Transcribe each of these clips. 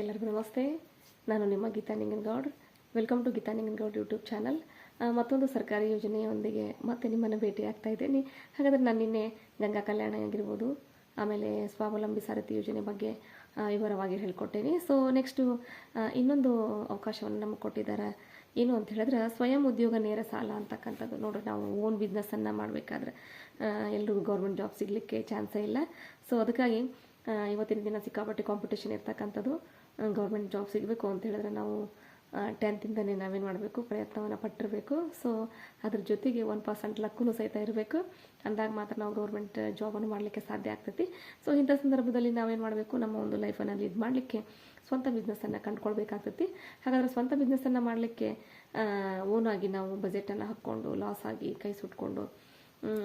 ಎಲ್ಲರಿಗೂ ನಮಸ್ತೆ. ನಾನು ನಿಮ್ಮ Geeta Ninganagoud. Welcome to Geeta Ninganagoud YouTube channel ಮತ್ತೊಂದು ಸರ್ಕಾರಿ ಯೋಜನೆಯೊಂದಿಗೆ ಮತ್ತೆ ನಿಮ್ಮನ್ನು ಭೇಟಿ ಆಗ್ತಾ ಇದ್ದೇನೆ. ಹಾಗಾದರೆ ನಾನು ನಿನ್ನೆ ಗಂಗಾ ಕಲ್ಯಾಣ ಆಗಿರ್ಬೋದು, ಆಮೇಲೆ ಸ್ವಾವಲಂಬಿ ಸಾರಥಿ ಯೋಜನೆ ಬಗ್ಗೆ ವಿವರವಾಗಿ ಹೇಳ್ಕೊಟ್ಟೇನೆ. ಸೊ ನೆಕ್ಸ್ಟು ಇನ್ನೊಂದು ಅವಕಾಶವನ್ನು ನಮಗೆ ಕೊಟ್ಟಿದ್ದಾರೆ. ಏನು ಅಂತ ಹೇಳಿದ್ರೆ, ಸ್ವಯಂ ಉದ್ಯೋಗ ನೇರ ಸಾಲ ಅಂತಕ್ಕಂಥದ್ದು. ನೋಡ್ರಿ, ನಾವು ಓನ್ ಬಿಸ್ನೆಸ್ಸನ್ನು ಮಾಡಬೇಕಾದ್ರೆ ಎಲ್ಲರಿಗೂ ಗೌರ್ಮೆಂಟ್ ಜಾಬ್ ಸಿಗಲಿಕ್ಕೆ ಚಾನ್ಸೇ ಇಲ್ಲ. ಸೊ ಅದಕ್ಕಾಗಿ ಇವತ್ತಿನ ದಿನ ಸಿಕ್ಕಾಪಟ್ಟೆ ಕಾಂಪಿಟೇಷನ್ ಇರ್ತಕ್ಕಂಥದ್ದು ಗೌರ್ಮೆಂಟ್ ಜಾಬ್ ಸಿಗಬೇಕು ಅಂತ ಹೇಳಿದ್ರೆ ನಾವು ಟೆಂತಿಂದನೇ ನಾವೇನು ಮಾಡಬೇಕು, ಪ್ರಯತ್ನವನ್ನು ಪಟ್ಟಿರಬೇಕು. ಸೊ ಅದ್ರ ಜೊತೆಗೆ ಒನ್ ಪರ್ಸೆಂಟ್ ಲಕ್ಕೂ ಸಹಿತ ಇರಬೇಕು. ಅಂದಾಗ ಮಾತ್ರ ನಾವು ಗೌರ್ಮೆಂಟ್ ಜಾಬನ್ನು ಮಾಡಲಿಕ್ಕೆ ಸಾಧ್ಯ ಆಗ್ತೈತಿ. ಸೊ ಇಂಥ ಸಂದರ್ಭದಲ್ಲಿ ನಾವೇನು ಮಾಡಬೇಕು, ನಮ್ಮ ಒಂದು ಲೈಫನ್ನು ಲೀಡ್ ಮಾಡಲಿಕ್ಕೆ ಸ್ವಂತ ಬಿಸ್ನೆಸ್ಸನ್ನು ಕಂಡುಕೊಳ್ಬೇಕಾಗ್ತೈತಿ. ಹಾಗಾದರೆ ಸ್ವಂತ ಬಿಸ್ನೆಸ್ಸನ್ನು ಮಾಡಲಿಕ್ಕೆ ಓನಾಗಿ ನಾವು ಬಜೆಟನ್ನು ಹಾಕ್ಕೊಂಡು ಲಾಸ್ ಆಗಿ ಕೈ ಸುಟ್ಕೊಂಡು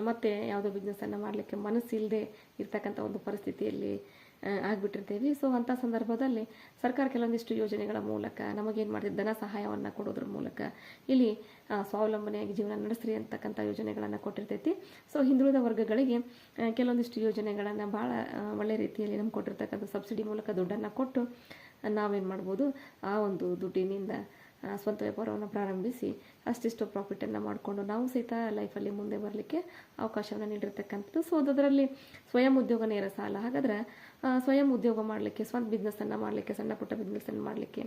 ಮತ್ತೆ ಯಾವುದೋ ಬಿಸ್ನೆಸ್ಸನ್ನು ಮಾಡಲಿಕ್ಕೆ ಮನಸ್ಸಿಲ್ಲದೆ ಇರ್ತಕ್ಕಂಥ ಒಂದು ಪರಿಸ್ಥಿತಿಯಲ್ಲಿ ಆಗಿಬಿಟ್ಟಿರ್ತೇವೆ. ಸೊ ಅಂಥ ಸಂದರ್ಭದಲ್ಲಿ ಸರ್ಕಾರ ಕೆಲವೊಂದಿಷ್ಟು ಯೋಜನೆಗಳ ಮೂಲಕ ನಮಗೇನು ಮಾಡ್ತಿದ್ದೆ ಧನ ಸಹಾಯವನ್ನು ಕೊಡೋದ್ರ ಮೂಲಕ ಇಲ್ಲಿ ಸ್ವಾವಲಂಬನೆಯಾಗಿ ಜೀವನ ನಡೆಸ್ರಿ ಅಂತಕ್ಕಂಥ ಯೋಜನೆಗಳನ್ನು ಕೊಟ್ಟಿರ್ತೈತಿ. ಸೊ ಹಿಂದುಳಿದ ವರ್ಗಗಳಿಗೆ ಕೆಲವೊಂದಿಷ್ಟು ಯೋಜನೆಗಳನ್ನು ಭಾಳ ಒಳ್ಳೆ ರೀತಿಯಲ್ಲಿ ನಮ್ಗೆ ಕೊಟ್ಟಿರ್ತಕ್ಕಂಥ ಸಬ್ಸಿಡಿ ಮೂಲಕ ದುಡ್ಡನ್ನು ಕೊಟ್ಟು ನಾವೇನು ಮಾಡ್ಬೋದು? ಆ ಒಂದು ದುಡ್ಡಿನಿಂದ ಸ್ವಂತ ವ್ಯಾಪಾರವನ್ನು ಪ್ರಾರಂಭಿಸಿ ಅಷ್ಟಿಷ್ಟು ಪ್ರಾಫಿಟನ್ನು ಮಾಡಿಕೊಂಡು ನಾವು ಸಹಿತ ಲೈಫಲ್ಲಿ ಮುಂದೆ ಬರಲಿಕ್ಕೆ ಅವಕಾಶವನ್ನು ನೀಡಿರ್ತಕ್ಕಂಥದ್ದು. ಸೊ ಅದರಲ್ಲಿ ಸ್ವಯಂ ಉದ್ಯೋಗ ನೇರ ಸಾಲ. ಹಾಗಾದ್ರೆ ಸ್ವಯಂ ಉದ್ಯೋಗ ಮಾಡಲಿಕ್ಕೆ, ಸ್ವಂತ ಬಿಸ್ನೆಸ್ಸನ್ನು ಮಾಡಲಿಕ್ಕೆ, ಸಣ್ಣ ಪುಟ್ಟ ಬಿಸ್ನೆಸ್ಸನ್ನು ಮಾಡಲಿಕ್ಕೆ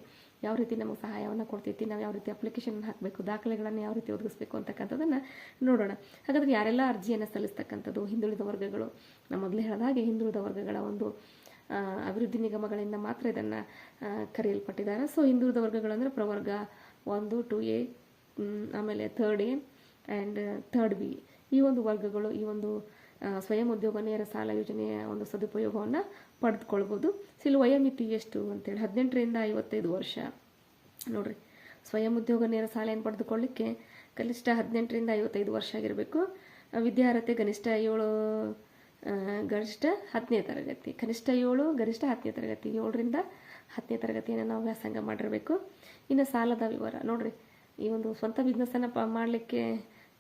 ಯಾವ ರೀತಿ ನಮಗೆ ಸಹಾಯವನ್ನು ಕೊಡ್ತೈತಿ, ನಾವು ಯಾವ ರೀತಿ ಅಪ್ಲಿಕೇಶನ್ ಹಾಕಬೇಕು, ದಾಖಲೆಗಳನ್ನು ಯಾವ ರೀತಿ ಒದಗಿಸ್ಬೇಕು ಅಂತಕ್ಕಂಥದ್ದನ್ನು ನೋಡೋಣ. ಹಾಗಾದ್ರೆ ಯಾರೆಲ್ಲ ಅರ್ಜಿಯನ್ನು ಸಲ್ಲಿಸ್ತಕ್ಕಂಥದ್ದು, ಹಿಂದುಳಿದ ವರ್ಗಗಳು ನಾನು ಮೊದಲೇ ಹೇಳಿದ ಹಾಗೆ ಹಿಂದುಳಿದ ವರ್ಗಗಳ ಒಂದು ಅಭಿವೃದ್ಧಿ ನಿಗಮಗಳಿಂದ ಮಾತ್ರ ಇದನ್ನು ಕರೆಯಲ್ಪಟ್ಟಿದ್ದಾರೆ. ಸೊ ಹಿಂದುಳಿದ ವರ್ಗಗಳು ಅಂದರೆ ಪ್ರವರ್ಗ ಒಂದು ಟು ಎ ಆಮೇಲೆ third A and third B ಈ ಒಂದು ವರ್ಗಗಳು, ಈ ಒಂದು ಸ್ವಯಂ ಉದ್ಯೋಗ, ನೇರ ಸಾಲ ಯೋಜನೆಯ ಒಂದು ಸದುಪಯೋಗವನ್ನು ಪಡೆದುಕೊಳ್ಬೋದು. ಸೊ ಇಲ್ಲಿ ವಯೋಮಿತಿ ಎಷ್ಟು ಅಂತೇಳಿ, ಹದಿನೆಂಟರಿಂದ ಐವತ್ತೈದು ವರ್ಷ. ನೋಡಿರಿ, ಸ್ವಯಂ ಉದ್ಯೋಗ, ನೇರ ಸಾಲ ಏನು ಪಡೆದುಕೊಳ್ಳಿಕ್ಕೆ ಕನಿಷ್ಠ ಹದಿನೆಂಟರಿಂದ ಐವತ್ತೈದು ವರ್ಷ ಆಗಿರಬೇಕು. ವಿದ್ಯಾರ್ಹತೆ ಕನಿಷ್ಠ ಏಳು ಗರಿಷ್ಠ ಹತ್ತನೇ ತರಗತಿ, ಕನಿಷ್ಠ ಏಳು, ಗರಿಷ್ಠ ಹತ್ತನೇ ತರಗತಿ. ಏಳರಿಂದ ಹತ್ತನೇ ತರಗತಿಯನ್ನು ನಾವು ವ್ಯಾಸಂಗ ಮಾಡಿರಬೇಕು. ಇನ್ನು ಸಾಲದ ವಿವರ, ನೋಡಿರಿ, ಈ ಒಂದು ಸ್ವಂತ ಬಿಸ್ನೆಸ್ಸನ್ನು ಪ ಮಾಡಲಿಕ್ಕೆ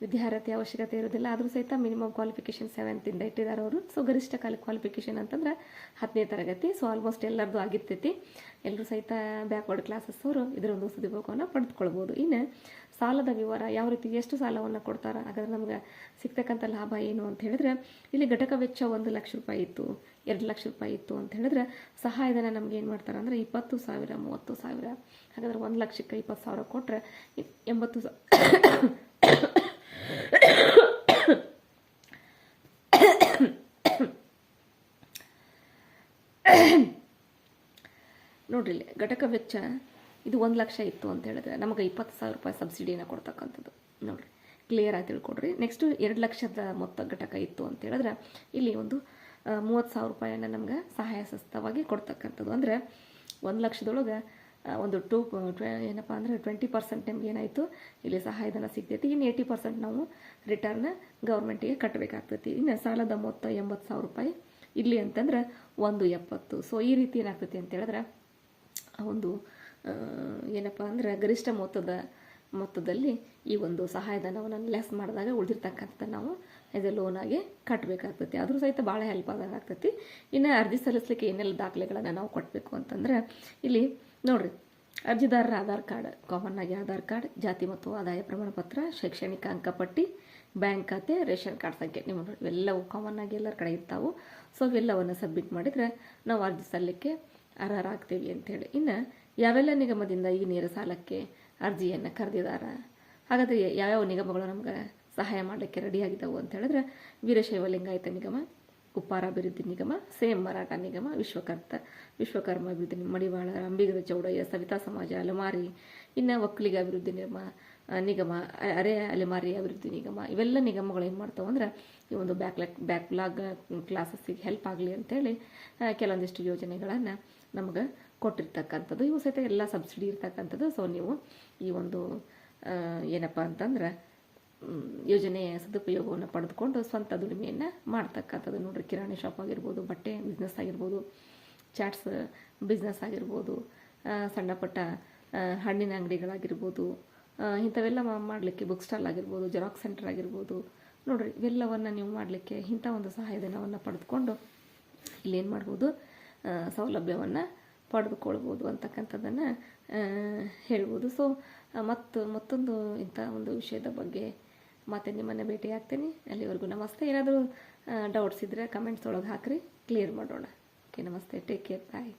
ವಿದ್ಯಾರ್ಹತೆ ಅವಶ್ಯಕತೆ ಇರೋದಿಲ್ಲ. ಆದರೂ ಸಹಿತ ಮಿನಿಮಮ್ ಕ್ವಾಲಿಫಿಕೇಷನ್ ಸೆವೆಂತಿಂದ ಇಟ್ಟಿದ್ದಾರೆ ಅವರು. ಸೊ ಗರಿಷ್ಠ ಕಾಲ ಕ್ವಾಲಿಫಿಕೇಷನ್ ಅಂತಂದ್ರೆ ಹತ್ತನೇ ತರಗತಿ. ಸೊ ಆಲ್ಮೋಸ್ಟ್ ಎಲ್ಲರದು ಆಗಿರ್ತೈತಿ. ಎಲ್ಲರೂ ಸಹಿತ ಬ್ಯಾಕ್ವರ್ಡ್ ಕ್ಲಾಸಸ್ ಅವರು ಇದರ ಒಂದು ಸದುಪಯೋಗವನ್ನು ಪಡೆದುಕೊಳ್ಬೋದು. ಇನ್ನು ಸಾಲದ ವಿವರ ಯಾವ ರೀತಿ ಎಷ್ಟು ಸಾಲವನ್ನು ಕೊಡ್ತಾರೆ ಹಾಗಾದ್ರೆ ನಮ್ಗೆ ಸಿಗ್ತಕ್ಕಂಥ ಲಾಭ ಏನು ಅಂತ ಹೇಳಿದ್ರೆ, ಇಲ್ಲಿ ಘಟಕ ವೆಚ್ಚ ಒಂದು ಲಕ್ಷ ರೂಪಾಯಿ ಇತ್ತು, ಎರಡು ಲಕ್ಷ ರೂಪಾಯಿ ಇತ್ತು ಅಂತ ಹೇಳಿದ್ರೆ ಸಹಾಯಧನ ನಮ್ಗೆ ಏನು ಮಾಡ್ತಾರೆ ಅಂದರೆ ಇಪ್ಪತ್ತು ಸಾವಿರ, ಮೂವತ್ತು ಸಾವಿರ. ಹಾಗಾದ್ರೆ ಒಂದು ಲಕ್ಷಕ್ಕೆ ಇಪ್ಪತ್ತು ಸಾವಿರ ಕೊಟ್ಟರೆ ಎಂಬತ್ತು ನೋಡ್ರಿ ಘಟಕ ವೆಚ್ಚ ಇದು ಒಂದು ಲಕ್ಷ ಇತ್ತು ಅಂತ ಹೇಳಿದ್ರೆ ನಮಗೆ ಇಪ್ಪತ್ತು ಸಾವಿರ ರೂಪಾಯಿ ಸಬ್ಸಿಡಿನ ಕೊಡ್ತಕ್ಕಂಥದ್ದು. ನೋಡಿರಿ ಕ್ಲಿಯರ್ ಆಗಿ ತಿಳ್ಕೊಡ್ರಿ. ನೆಕ್ಸ್ಟು ಎರಡು ಲಕ್ಷದ ಮೊತ್ತ ಘಟಕ ಇತ್ತು ಅಂತ ಹೇಳಿದ್ರೆ ಇಲ್ಲಿ ಒಂದು ಮೂವತ್ತು ಸಾವಿರ ರೂಪಾಯಿಯನ್ನು ನಮ್ಗೆ ಸಹಾಯ ಸಸ್ತವಾಗಿ ಕೊಡ್ತಕ್ಕಂಥದ್ದು. ಅಂದರೆ ಒಂದು ಲಕ್ಷದೊಳಗೆ ಒಂದು ಟೂ ಏನಪ್ಪ ಅಂದರೆ ಟ್ವೆಂಟಿ ಪರ್ಸೆಂಟ್ ನಮ್ಗೆ ಏನಾಯಿತು, ಇಲ್ಲಿ ಸಹಾಯಧನ ಸಿಗ್ತೈತಿ. ಇನ್ನು ಏಯ್ಟಿ ಪರ್ಸೆಂಟ್ ನಾವು ರಿಟರ್ನ್ ಗೌರ್ಮೆಂಟಿಗೆ ಕಟ್ಟಬೇಕಾಗ್ತೈತಿ ಇನ್ನು ಸಾಲದ ಮೊತ್ತ ಎಂಬತ್ತು ಸಾವಿರ ರೂಪಾಯಿ ಇಲ್ಲಿ ಅಂತಂದ್ರೆ ಒಂದು ಎಪ್ಪತ್ತು. ಸೊ ಈ ರೀತಿ ಏನಾಗ್ತೈತಿ ಅಂತ ಹೇಳಿದ್ರೆ ಒಂದು ಏನಪ್ಪ ಅಂದ್ರೆ ಗರಿಷ್ಠ ಮೊತ್ತದ, ಮೊತ್ತದಲ್ಲಿ ಈ ಒಂದು ಸಹಾಯಧನವನ್ನು ಲೆಸ್ ಮಾಡಿದಾಗ ಉಳಿದಿರ್ತಕ್ಕಂಥ ನಾವು ಇದು ಲೋನಾಗಿ ಕಟ್ಟಬೇಕಾಗ್ತೈತಿ ಆದರೂ ಸಹಿತ ಭಾಳ ಹೆಲ್ಪ್ ಆದಾಗ ಆಗ್ತೈತಿ ಇನ್ನು ಅರ್ಜಿ ಸಲ್ಲಿಸಲಿಕ್ಕೆ ಏನೆಲ್ಲ ದಾಖಲೆಗಳನ್ನು ನಾವು ಕೊಡಬೇಕು ಅಂತಂದ್ರೆ, ಇಲ್ಲಿ ನೋಡಿರಿ, ಅರ್ಜಿದಾರರ ಆಧಾರ್ ಕಾರ್ಡ್ ಕಾಮನ್ ಆಗಿ ಆಧಾರ್ ಕಾರ್ಡ್, ಜಾತಿ ಮತ್ತು ಆದಾಯ ಪ್ರಮಾಣಪತ್ರ, ಶೈಕ್ಷಣಿಕ ಅಂಕಪಟ್ಟಿ ಬ್ಯಾಂಕ್ ಖಾತೆ, ರೇಷನ್ ಕಾರ್ಡ್ ಸಂಖ್ಯೆ, ನಿಮ್ಮ ಇವೆಲ್ಲವೂ ಕಾಮನ್ ಆಗಿ ಎಲ್ಲರ ಕಡೆ ಇರ್ತಾವು. ಸೊ ಇವೆಲ್ಲವನ್ನು ಸಬ್ಮಿಟ್ ಮಾಡಿದರೆ ನಾವು ಅರ್ಜಿ ಸಲ್ಲಿಕ್ಕೆ ಅರ್ಹರಾಗ್ತೀವಿ ಅಂತೇಳಿ. ಇನ್ನು ಯಾವೆಲ್ಲ ನಿಗಮದಿಂದ ಈ ನೇರ ಸಾಲಕ್ಕೆ ಅರ್ಜಿಯನ್ನು ಕರೆದಿದ್ದಾರೆ ಹಾಗಾದರೆ ಯಾವ್ಯಾವ ನಿಗಮಗಳು ನಮ್ಗೆ ಸಹಾಯ ಮಾಡಲಿಕ್ಕೆ ರೆಡಿಯಾಗಿದ್ದಾವೆ ಅಂತ ಹೇಳಿದ್ರೆ, ವೀರಶೈವ ಲಿಂಗಾಯತ ನಿಗಮ ಉಪ್ಪಾರ ಅಭಿವೃದ್ಧಿ ನಿಗಮ, ಸೇಮ್ ಮರಾಠ ನಿಗಮ, ವಿಶ್ವಕರ್ತ, ವಿಶ್ವಕರ್ಮ ಅಭಿವೃದ್ಧಿ ಮಡಿವಾಳ ಅಂಬಿಗರ ಚೌಡಯ್ಯ, ಸವಿತಾ ಸಮಾಜ, ಅಲೆಮಾರಿ, ಇನ್ನು ಒಕ್ಕಲಿಗ ಅಭಿವೃದ್ಧಿ ನಿಗಮ ನಿಗಮ ಅರೆ ಅಲೆಮಾರಿ ಅಭಿವೃದ್ಧಿ ನಿಗಮ, ಇವೆಲ್ಲ ನಿಗಮಗಳು ಏನು ಮಾಡ್ತಾವೆ ಅಂದ್ರೆ ಈ ಒಂದು ಬ್ಯಾಕ್ಲಾಗ್ ಬ್ಯಾಕ್ಲಾಗ್ ಕ್ಲಾಸಸ್ಸಿಗೆ ಹೆಲ್ಪ್ ಆಗಲಿ ಅಂತೇಳಿ ಕೆಲವೊಂದಿಷ್ಟು ಯೋಜನೆಗಳನ್ನು ನಮಗೆ ಕೊಟ್ಟಿರ್ತಕ್ಕಂಥದ್ದು. ಇವು ಸಹಿತ ಎಲ್ಲ ಸಬ್ಸಿಡಿ ಇರ್ತಕ್ಕಂಥದ್ದು. ಸೊ ನೀವು ಈ ಒಂದು ಏನಪ್ಪ ಅಂತಂದ್ರೆ ಯೋಜನೆಯ ಸದುಪಯೋಗವನ್ನು ಪಡೆದುಕೊಂಡು ಸ್ವಂತ ದುಡಿಮೆಯನ್ನು ಮಾಡ್ತಕ್ಕಂಥದ್ದು. ನೋಡ್ರಿ, ಕಿರಾಣಿ ಶಾಪ್ ಆಗಿರ್ಬೋದು, ಬಟ್ಟೆ ಬಿಸ್ನೆಸ್ ಆಗಿರ್ಬೋದು ಚಾಟ್ಸ್ ಬಿಸ್ನೆಸ್ ಆಗಿರ್ಬೋದು ಸಣ್ಣ ಪುಟ್ಟ ಹಣ್ಣಿನ ಅಂಗಡಿಗಳಾಗಿರ್ಬೋದು ಇಂಥವೆಲ್ಲ ಮಾಡಲಿಕ್ಕೆ ಬುಕ್ ಸ್ಟಾಲ್ ಆಗಿರ್ಬೋದು ಜೆರಾಕ್ಸ್ ಸೆಂಟರ್ ಆಗಿರ್ಬೋದು. ನೋಡ್ರಿ, ಇವೆಲ್ಲವನ್ನು ನೀವು ಮಾಡಲಿಕ್ಕೆ ಇಂಥ ಒಂದು ಸಹಾಯಧನವನ್ನು ಪಡೆದುಕೊಂಡು ಇಲ್ಲೇನು ಮಾಡ್ಬೋದು? ಸೌಲಭ್ಯವನ್ನು ಪಡೆದುಕೊಳ್ಬೋದು ಅಂತಕ್ಕಂಥದ್ದನ್ನು ಹೇಳ್ಬೋದು. ಸೊ ಮತ್ತು ಮತ್ತೊಂದು ಇಂಥ ಒಂದು ವಿಷಯದ ಬಗ್ಗೆ ಮತ್ತೆ ನಿಮ್ಮನ್ನು ಭೇಟಿ ಆಗ್ತೀನಿ. ಅಲ್ಲಿವರೆಗೂ ನಮಸ್ತೆ. ಏನಾದರೂ ಡೌಟ್ಸ್ ಇದ್ದರೆ ಕಮೆಂಟ್ಸ್ ಒಳಗೆ ಹಾಕಿರಿ. ಕ್ಲಿಯರ್ ಮಾಡೋಣ. ಓಕೆ ನಮಸ್ತೆ. Take care bye